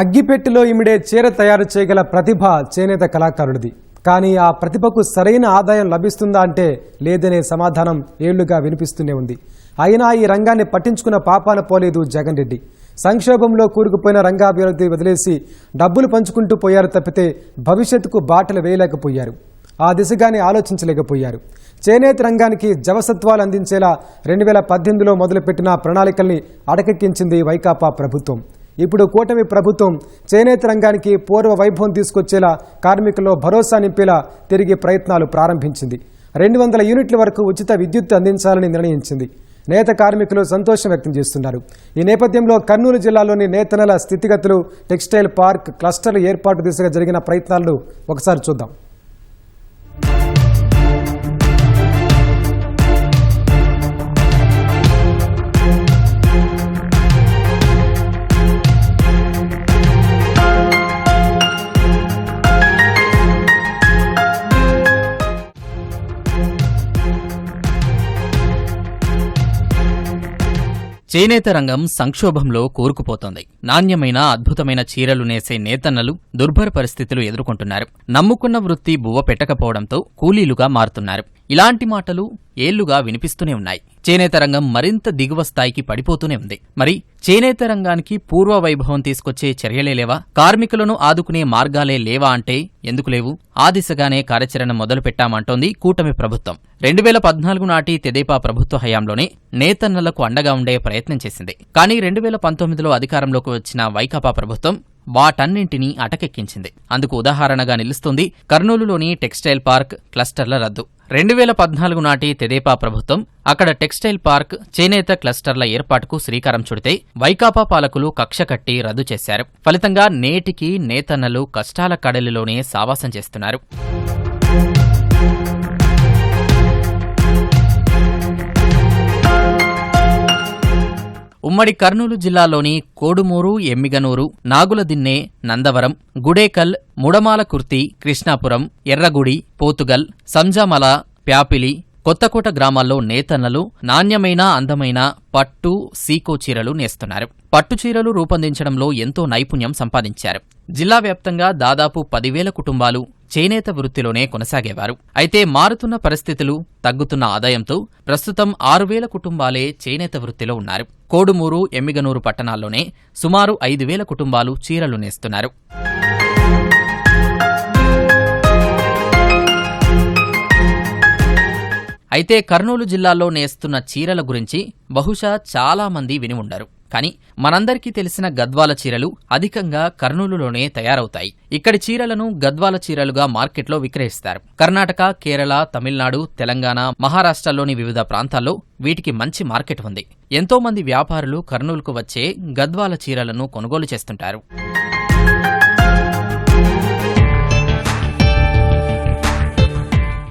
అగ్గిపెట్టెలో ఇమిడే చీర తయారు చేయగల ప్రతిభ చేనేత కళాకారుడిది. కానీ ఆ ప్రతిభకు సరైన ఆదాయం లభిస్తుందా అంటే లేదనే సమాధానం ఏళ్ళుగా వినిపిస్తూనే ఉంది. అయినా ఈ రంగాన్ని పట్టించుకున్న పాపాన పోలేదు జగన్ రెడ్డి. సంక్షోభంలో కూరుకుపోయిన రంగాభివృద్ధి వదిలేసి డబ్బులు పంచుకుంటూ పోయారు తప్పితే భవిష్యత్తుకు బాటలు వేయలేకపోయారు. ఆ దిశగానే ఆలోచించలేకపోయారు. చేనేత రంగానికి జవసత్వాలు అందించేలా రెండు వేల పద్దెనిమిదిలో మొదలుపెట్టిన ప్రణాళికల్ని అడకెక్కించింది వైకాపా ప్రభుత్వం. ఇప్పుడు కూటమి ప్రభుత్వం చేనేత రంగానికి పూర్వ వైభవం తీసుకొచ్చేలా కార్మికుల్లో భరోసా నింపేలా తిరిగి ప్రయత్నాలు ప్రారంభించింది. రెండు వందల యూనిట్ల వరకు ఉచిత విద్యుత్ అందించాలని నిర్ణయించింది. నేత కార్మికులు సంతోషం వ్యక్తం చేస్తున్నారు. ఈ నేపథ్యంలో కర్నూలు జిల్లాలోని నేతనల స్థితిగతులు టెక్స్టైల్ పార్క్ క్లస్టర్లు ఏర్పాటు దిశగా జరిగిన ప్రయత్నాలను ఒకసారి చూద్దాం. చేనేత రంగం సంక్షోభంలో కూరుకుపోతోంది. నాణ్యమైన అద్భుతమైన చీరలు నేసే నేతన్నలు దుర్భర పరిస్థితులు ఎదుర్కొంటున్నారు. నమ్ముకున్న వృత్తి బువ్వ పెట్టకపోవడంతో కూలీలుగా మారుతున్నారు. ఇలాంటి మాటలు ఏళ్ళుగా వినిపిస్తూనే ఉన్నాయి. చేనేత రంగం మరింత దిగువ స్థాయికి పడిపోతూనే ఉంది. మరి చేనేత రంగానికి పూర్వ వైభవం తీసుకొచ్చే చర్యలే లేవా? కార్మికులను ఆదుకునే మార్గాలే లేవా అంటే ఎందుకు లేవు? ఆ దిశగానే కార్యాచరణ మొదలు పెట్టామంటోంది కూటమి ప్రభుత్వం. రెండు వేల పద్నాలుగు నాటి తెదేపా ప్రభుత్వ హయాంలోనే నేతన్నలకు అండగా ఉండే ప్రయత్నం చేసింది. కానీ రెండు వేల పంతొమ్మిదిలో అధికారంలోకి వచ్చిన వైకాపా ప్రభుత్వం వాటన్నింటినీ అటకెక్కించింది. అందుకు ఉదాహరణగా నిలుస్తుంది కర్నూలులోని టెక్స్టైల్ పార్క్ క్లస్టర్ల రద్దు. రెండు వేల పద్నాలుగు నాటి తెదేపా ప్రభుత్వం అక్కడ టెక్స్టైల్ పార్క్ చేనేత క్లస్టర్ల ఏర్పాటుకు శ్రీకారం చుడితే వైకాపా పాలకులు కక్ష కట్టి రద్దు చేశారు. ఫలితంగా నేటికి నేతన్నలు కష్టాల కడలిలోనే సావాసం చేస్తున్నారు. ఉమ్మడి కర్నూలు జిల్లాలోని కోడుమూరు ఎమ్మిగనూరు నాగులదిన్నె నందవరం గుడేకల్ ముడమాలకుర్తి కృష్ణాపురం ఎర్రగుడి పోతుగల్ సంజామల ప్యాపిలి కొత్తకోట గ్రామాల్లో నేతన్నలు నాణ్యమైన అందమైన పట్టు సీకో చీరలు నేస్తున్నారు. పట్టు చీరలు రూపొందించడంలో ఎంతో నైపుణ్యం సంపాదించారు. జిల్లా వ్యాప్తంగా దాదాపు పదివేల కుటుంబాలు చేనేత వృత్తిలోనే కొనసాగేవారు. అయితే మారుతున్న పరిస్థితులు తగ్గుతున్న ఆదాయంతో ప్రస్తుతం ఆరు వేల కుటుంబాలే చేనేత వృత్తిలో ఉన్నారు. కోడుమూరు ఎమ్మిగనూరు పట్టణాల్లోనే సుమారు ఐదు వేల కుటుంబాలు చీరలు నేస్తున్నారు. అయితే కర్నూలు జిల్లాలో నేస్తున్న చీరల గురించి బహుశా చాలా మంది విని ఉండరు. కానీ మనందరికీ తెలిసిన గద్వాల చీరలు అధికంగా కర్నూలులోనే తయారవుతాయి. ఇక్కడి చీరలను గద్వాల చీరలుగా మార్కెట్లో విక్రయిస్తారు. కర్ణాటక కేరళ తమిళనాడు తెలంగాణ మహారాష్ట్రలోని వివిధ ప్రాంతాల్లో వీటికి మంచి మార్కెట్ ఉంది. ఎంతో మంది వ్యాపారులు కర్నూలుకు వచ్చే గద్వాల చీరలను కొనుగోలు చేస్తుంటారు.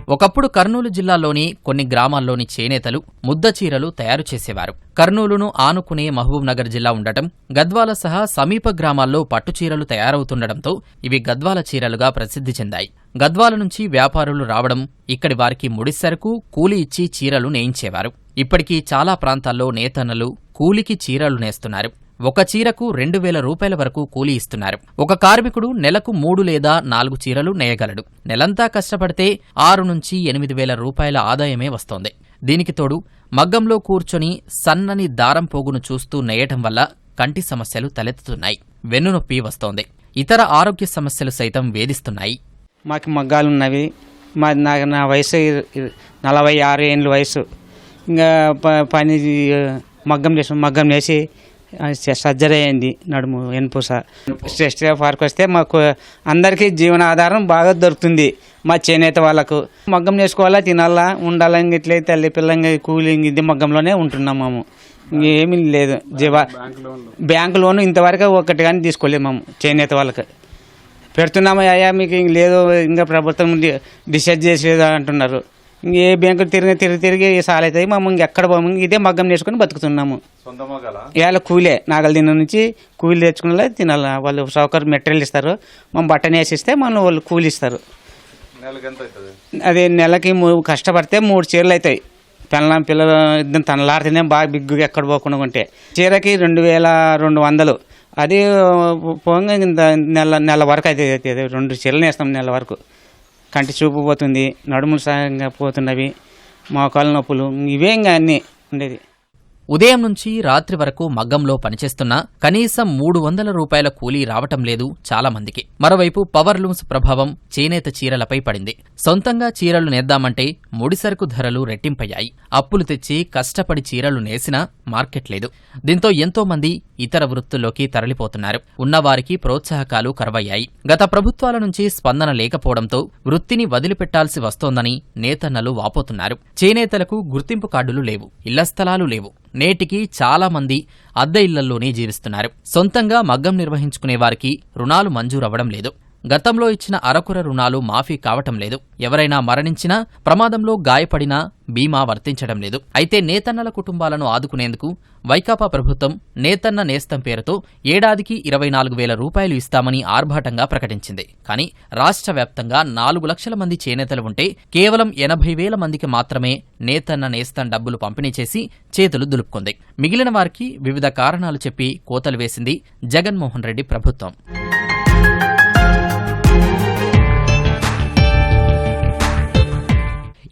ఒకప్పుడు కర్నూలు జిల్లాలోని కొన్ని గ్రామాల్లోని చేనేతలు ముద్ద చీరలు తయారు చేసేవారు. కర్నూలును ఆనుకునే మహబూబ్ నగర్ జిల్లా ఉండటం గద్వాల సహా సమీప గ్రామాల్లో పట్టు చీరలు తయారవుతుండటంతో ఇవి గద్వాల చీరలుగా ప్రసిద్ధి చెందాయి. గద్వాల నుంచి వ్యాపారులు రావడం ఇక్కడి వారికి ముడిసరకు కూలి ఇచ్చి చీరలు నేయించేవారు. ఇప్పటికీ చాలా ప్రాంతాల్లో నేతన్నలు కూలికి చీరలు నేస్తున్నారు. ఒక చీరకు రెండు వేల రూపాయల వరకు కూలీ ఇస్తున్నారు. ఒక కార్మికుడు నెలకు మూడు లేదా నాలుగు చీరలు నేయగలడు. నెలంతా కష్టపడితే ఆరు నుంచి ఎనిమిది వేల రూపాయల ఆదాయమే వస్తోంది. దీనికి తోడు మగ్గంలో కూర్చొని సన్నని దారం పోగును చూస్తూ నేయటం వల్ల కంటి సమస్యలు తలెత్తుతున్నాయి. వెన్నునొప్పి వస్తోంది. ఇతర ఆరోగ్య సమస్యలు సైతం వేధిస్తున్నాయి. మాకు మగ్గాలు ఉన్నవి. మా నా నా వయసు నలభై ఆరు ఏళ్ళ వయసు. ఇంకా ప- పని మగ్గం చేసి మగ్గం చేసి సర్జరీ అయింది నడుము ఎన్పూస. స్ట్రెస్ పార్క్ వస్తే మాకు అందరికీ జీవనాధారం బాగా దొరుకుతుంది మా చేనేత వాళ్ళకు. మగ్గం చేసుకోవాలా తినాలా ఉండాలా ఇట్లయితే తల్లి పిల్ల కూలింగ్ ఇది మగ్గంలోనే ఉంటున్నాం మేము. ఏమీ లేదు. జీవా బ్యాంకు లోన్ ఇంతవరకు ఒకటి కానీ తీసుకోలేము మేము చేనేత వాళ్ళకి. పెడుతున్నాము అయ్యా మీకు ఇంక లేదు ఇంకా ప్రభుత్వం డిసైడ్ చేసేది అంటున్నారు. ఏ బ్యాంకు తిరిగి తిరిగి తిరిగి సాల్ అవుతాయి మేము ఇంకెక్కడ పోము? ఇదే మగ్గం నేర్చుకుని బతుకుతున్నాము. ఇవాళ కూలే నాగల దిన నుంచి కూలి తెచ్చుకునే తినాలి? వాళ్ళు సౌకర్యం మెటీరియల్ ఇస్తారు. మనం బట్టని వేసిస్తే మన వాళ్ళు కూలి ఇస్తారు. అదే నెలకి మూ- కష్టపడితే మూడు చీరలు అవుతాయి. పిల్లల పిల్లలు ఇద్దరు తనలాడితేనే బాగా బిగ్గుగా ఎక్కడ పోకుండా ఉంటే. చీరకి రెండు వేల రెండు వందలు. అది పోగా ఇంత నెల నెల వరకు అయితే అయితే రెండు చీరలు వేస్తాం నెల వరకు. కంటి చూపు పోతుంది నడుములు సాగంగా పోతున్నవి మోకాళ్ళ నొప్పులు ఇవే ఇంకా అన్నీ ఉండేది. ఉదయం నుంచి రాత్రి వరకు మగ్గంలో పనిచేస్తున్నా కనీసం మూడు వందల రూపాయల కూలీ రావటం లేదు చాలా మందికి. మరోవైపు పవర్ లూమ్స్ ప్రభావం చేనేత చీరలపై పడింది. సొంతంగా చీరలు నేద్దామంటే ముడిసరుకు ధరలు రెట్టింపయ్యాయి. అప్పులు తెచ్చి కష్టపడి చీరలు నేసినా మార్కెట్ లేదు. దీంతో ఎంతో మంది ఇతర వృత్తుల్లోకి తరలిపోతున్నారు. ఉన్నవారికి ప్రోత్సాహకాలు కరువయ్యాయి. గత ప్రభుత్వాల నుంచి స్పందన లేకపోవడంతో వృత్తిని వదిలిపెట్టాల్సి వస్తోందని నేతన్నలు వాపోతున్నారు. చేనేతలకు గుర్తింపు కార్డులు లేవు. ఇళ్ళ స్థలాలు లేవు. నేటికి చాలామంది అద్దె ఇళ్ళల్లోనే జీవిస్తున్నారు. సొంతంగా మగ్గం నిర్వహించుకునే వారికి రుణాలు మంజూరవ్వడం లేదు. గతంలో ఇచ్చిన అరకుర రుణాలు మాఫీ కావటం లేదు. ఎవరైనా మరణించినా ప్రమాదంలో గాయపడినా బీమా వర్తించడం లేదు. అయితే నేతన్నల కుటుంబాలను ఆదుకునేందుకు వైకాపా ప్రభుత్వం నేతన్న నేస్తం పేరుతో ఏడాదికి ఇరవై నాలుగు వేల రూపాయలు ఇస్తామని ఆర్భాటంగా ప్రకటించింది. కానీ రాష్ట్ర వ్యాప్తంగా నాలుగు లక్షల మంది చేనేతలు ఉంటే కేవలం ఎనభై వేల మందికి మాత్రమే నేతన్న నేస్తం డబ్బులు పంపిణీ చేసి చేతులు దులుపుకుంది. మిగిలిన వారికి వివిధ కారణాలు చెప్పి కోతలు వేసింది జగన్మోహన్ రెడ్డి ప్రభుత్వం.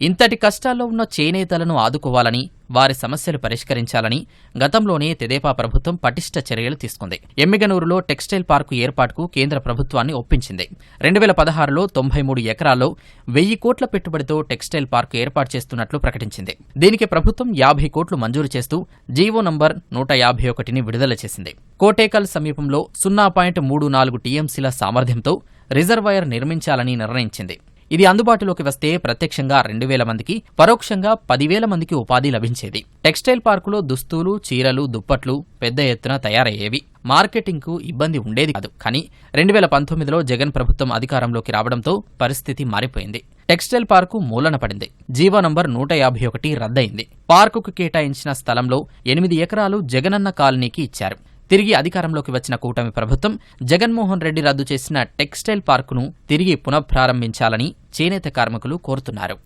ఇంతటి కష్టాల్లో ఉన్న చేనేతలను ఆదుకోవాలని వారి సమస్యలు పరిష్కరించాలని గతంలోనే తెదేపా ప్రభుత్వం పటిష్ట చర్యలు తీసుకుంది. ఎమ్మిగనూరులో టెక్స్టైల్ పార్కు ఏర్పాటుకు కేంద్ర ప్రభుత్వాన్ని ఒప్పించింది. రెండు వేల పదహారులో తొంభై మూడు ఎకరాల్లో వెయ్యి కోట్ల పెట్టుబడితో టెక్స్టైల్ పార్కు ఏర్పాటు చేస్తున్నట్లు ప్రకటించింది. దీనికి ప్రభుత్వం యాభై కోట్లు మంజూరు చేస్తూ జీవో నంబర్ నూట యాభై ఒకటిని విడుదల చేసింది. కోటేకల్ సమీపంలో సున్నా పాయింట్ మూడు నాలుగు టీఎంసీల సామర్థ్యంతో రిజర్వాయర్ నిర్మించాలని నిర్ణయించింది. ఇది అందుబాటులోకి వస్తే ప్రత్యక్షంగా రెండు వేల మందికి పరోక్షంగా పదివేల మందికి ఉపాధి లభించేది. టెక్స్టైల్ పార్కులో దుస్తులు చీరలు దుప్పట్లు పెద్ద ఎత్తున తయారయ్యేవి. మార్కెటింగ్కు ఇబ్బంది ఉండేది కాదు. కానీ రెండు వేల పంతొమ్మిదిలో జగన్ ప్రభుత్వం అధికారంలోకి రావడంతో పరిస్థితి మారిపోయింది. టెక్స్టైల్ పార్కు మూలన పడింది. జీవో నంబర్ నూట యాభై ఒకటి రద్దయింది. పార్కుకు కేటాయించిన స్థలంలో ఎనిమిది ఎకరాలు జగనన్న కాలనీకి ఇచ్చారు. తిరిగి అధికారంలోకి వచ్చిన కూటమి ప్రభుత్వం జగన్మోహన్ రెడ్డి రద్దు చేసిన టెక్స్టైల్ పార్కును తిరిగి పునఃప్రారంభించాలని చేనేత కార్మికులు కోరుతున్నారు.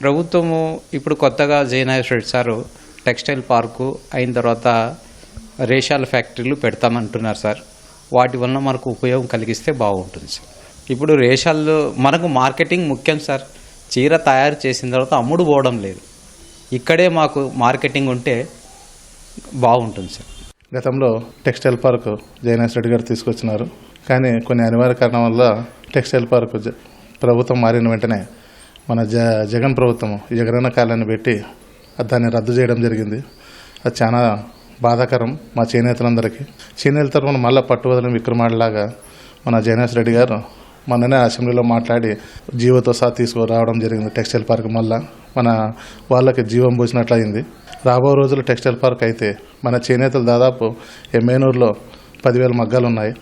ప్రభుత్వము ఇప్పుడు కొత్తగా Jayanageswara Reddy sir textile park అయిన తర్వాత రేషాల ఫ్యాక్టరీలు పెడతామంటున్నారు సార్. వాటి వల్ల మనకు ఉపయోగం కలిగిస్తే బాగుంటుంది సార్. ఇప్పుడు రేషాలు మనకు మార్కెటింగ్ ముఖ్యం సార్. చీర తయారు చేసిన తర్వాత అమ్ముడు పోవడం లేదు. ఇక్కడే మాకు మార్కెటింగ్ ఉంటే బాగుంటుంది సార్. గతంలో టెక్స్టైల్ పార్క్ జయనాథ్ రెడ్డి గారు తీసుకొచ్చినారు. కానీ కొన్ని అనివార్య కారణం వల్ల టెక్స్టైల్ పార్క్ ప్రభుత్వం మారిన వెంటనే మన జ జగన్ ప్రభుత్వం జగనన్న కాలాన్ని పెట్టి దాన్ని రద్దు చేయడం జరిగింది. అది చాలా బాధాకరం మా చేనేతలందరికీ. చేనేతల తరఫున మళ్ళీ పట్టువదలని విక్రమాడిలాగా మన జయనాథ్ రెడ్డి గారు మొన్ననే అసెంబ్లీలో మాట్లాడి జీవోతో సహా తీసుకురావడం జరిగింది టెక్స్టైల్ పార్క్ మళ్ళా. మన వాళ్ళకి జీవం పోసినట్లయింది. రాబో రోజుల్లో టెక్స్టైల్ పార్క్ అయితే మన చేనేతలు దాదాపు ఎమ్మెనూరులో పదివేల మగ్గాలు ఉన్నాయి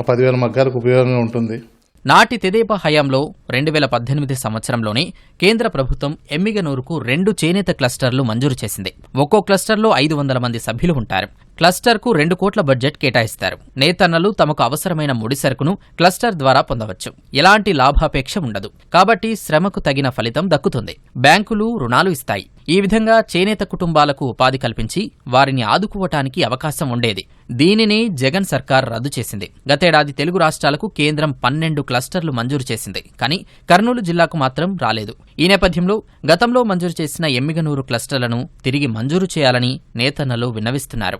ఆ పదివేల మగ్గాలకు ఉపయోగంగా ఉంటుంది. నాటి తెదేపా హయాంలో రెండు వేల పద్దెనిమిది సంవత్సరంలోనే కేంద్ర ప్రభుత్వం ఎమ్మిగనూరుకు రెండు చేనేత క్లస్టర్లు మంజూరు చేసింది. ఒక్కో క్లస్టర్లో ఐదు వందల మంది సభ్యులు ఉంటారు. క్లస్టర్కు రెండు కోట్ల బడ్జెట్ కేటాయిస్తారు. నేతన్నలు తమకు అవసరమైన ముడి సరుకును క్లస్టర్ ద్వారా పొందవచ్చు. ఎలాంటి లాభాపేక్ష ఉండదు. కాబట్టి శ్రమకు తగిన ఫలితం దక్కుతుంది. బ్యాంకులు రుణాలు ఇస్తాయి. ఈ విధంగా చేనేత కుటుంబాలకు ఉపాధి కల్పించి వారిని ఆదుకోవటానికి అవకాశం ఉండేది. దీనిని జగన్ సర్కార్ రద్దు చేసింది. గతేడాది తెలుగు రాష్ట్రాలకు కేంద్రం పన్నెండు క్లస్టర్లు మంజూరు చేసింది. కానీ కర్నూలు జిల్లాకు మాత్రం రాలేదు. ఈ నేపథ్యంలో గతంలో మంజూరు చేసిన ఎమ్మిగనూరు క్లస్టర్లను తిరిగి మంజూరు చేయాలని నేతన్నలు విన్నవిస్తున్నారు.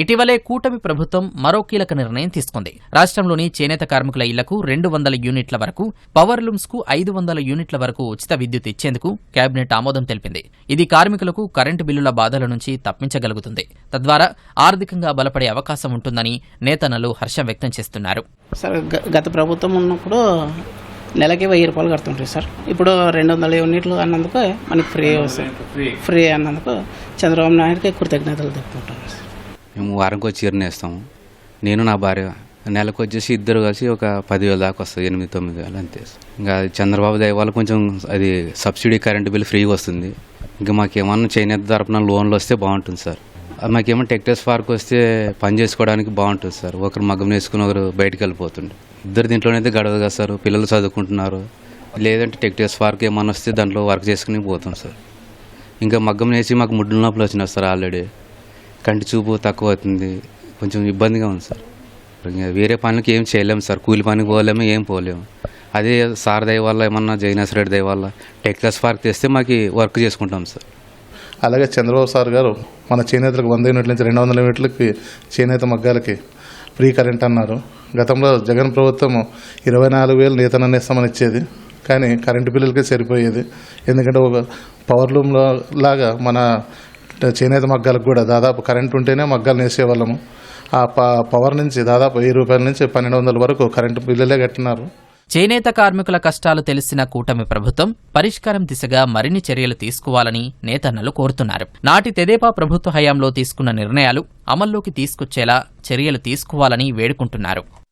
ఇటీవలే కూటమి ప్రభుత్వం మరో కీలక నిర్ణయం తీసుకుంది. రాష్ట్రంలోని చేనేత కార్మికుల ఇళ్ళకు రెండు వందల యూనిట్ల వరకు పవర్ లూమ్స్కు ఐదు వందల యూనిట్ల వరకు ఉచిత విద్యుత్ ఇచ్చేందుకు కేబినెట్ ఆమోదం తెలిపింది. ఇది కార్మికులకు కరెంటు బిల్లుల బాధల నుంచి తప్పించగలుగుతుంది. తద్వారా ఆర్థికంగా బలపడే అవకాశం ఉంటుందని నేతన్నలు హర్షం వ్యక్తం చేస్తున్నారు. సార్ గత ప్రభుత్వం ఉన్నప్పుడు నెలకి వెయ్యి రూపాయలు కడుతుంటారు సార్. ఇప్పుడు రెండు వందల యూనిట్లు అన్నందుకు మనకి ఫ్రీ వస్తుంది ఫ్రీ. అన్నందుకు చంద్రబాబు నాయుడుకి కృతజ్ఞతలు చెప్పుకుంటాను సార్. మేము వారంకి వచ్చి వేస్తాము నేను నా భార్య నెలకు వచ్చేసి ఇద్దరు కలిసి ఒక పదివేల దాకా వస్తుంది ఎనిమిది తొమ్మిది వేలు అంతే. ఇంకా చంద్రబాబు దయ వల్ల కొంచెం అది సబ్సిడీ కరెంటు బిల్ ఫ్రీగా వస్తుంది. ఇంకా మాకేమన్నా చేనేత తరపున లోన్లు వస్తే బాగుంటుంది సార్. అది మాకేమన్నా పార్క్ వస్తే పని చేసుకోవడానికి బాగుంటుంది సార్. ఒకరు మగ్గం వేసుకుని ఒకరు బయటికి వెళ్ళిపోతుండే. ఇద్దరు దీంట్లోనైతే గడవదు కదా సార్. పిల్లలు చదువుకుంటున్నారు. లేదంటే టెక్టెస్ పార్క్ ఏమన్నా వస్తే దాంట్లో వర్క్ చేసుకుని పోతాం సార్. ఇంకా మగ్గం వేసి మాకు ముడ్డు నొప్పులు వచ్చినాయి సార్ ఆల్రెడీ. కంటి చూపు తక్కువ అవుతుంది కొంచెం ఇబ్బందిగా ఉంది సార్. వేరే పనులకి ఏం చేయలేము సార్. కూలి పనికి పోలేము ఏం పోలేము. అదే సార్ దయ వల్ల ఏమన్నా జగన్నాథ్ రెడ్డి దయ వల్ల టెక్లస్ పార్క్ తెస్తే మాకు వర్క్ చేసుకుంటాం సార్. అలాగే చంద్రబాబు సార్ గారు మన చేనేతలకు వంద యూనిట్ల నుంచి రెండు వందల యూనిట్లకి చేనేత మగ్గాలకి ఫ్రీ కరెంట్ అన్నారు. గతంలో జగన్ ప్రభుత్వం ఇరవై నాలుగు వేలు నేతనన్న ఇస్తామని ఇచ్చేది. కానీ కరెంటు బిల్లులకే సరిపోయేది. ఎందుకంటే ఒక పవర్ లూమ్లో లాగా మన చేనేత మగ్గాలకు కూడా దాదాపు కరెంట్ ఉంటేనే మగ్గాలు నేసేవాళ్ళము. ఆ ప పవర్ నుంచి దాదాపు వెయ్యి రూపాయల నుంచి పన్నెండు వందల వరకు కరెంటు బిల్లులే కట్టినారు. చేనేత కార్మికుల కష్టాలు తెలిసిన కూటమి ప్రభుత్వం పరిష్కారం దిశగా మరిన్ని చర్యలు తీసుకోవాలని నేతన్నలు కోరుతున్నారు. నాటి తెదేపా ప్రభుత్వ హయాంలో తీసుకున్న నిర్ణయాలు అమల్లోకి తీసుకొచ్చేలా చర్యలు తీసుకోవాలని వేడుకుంటున్నారు.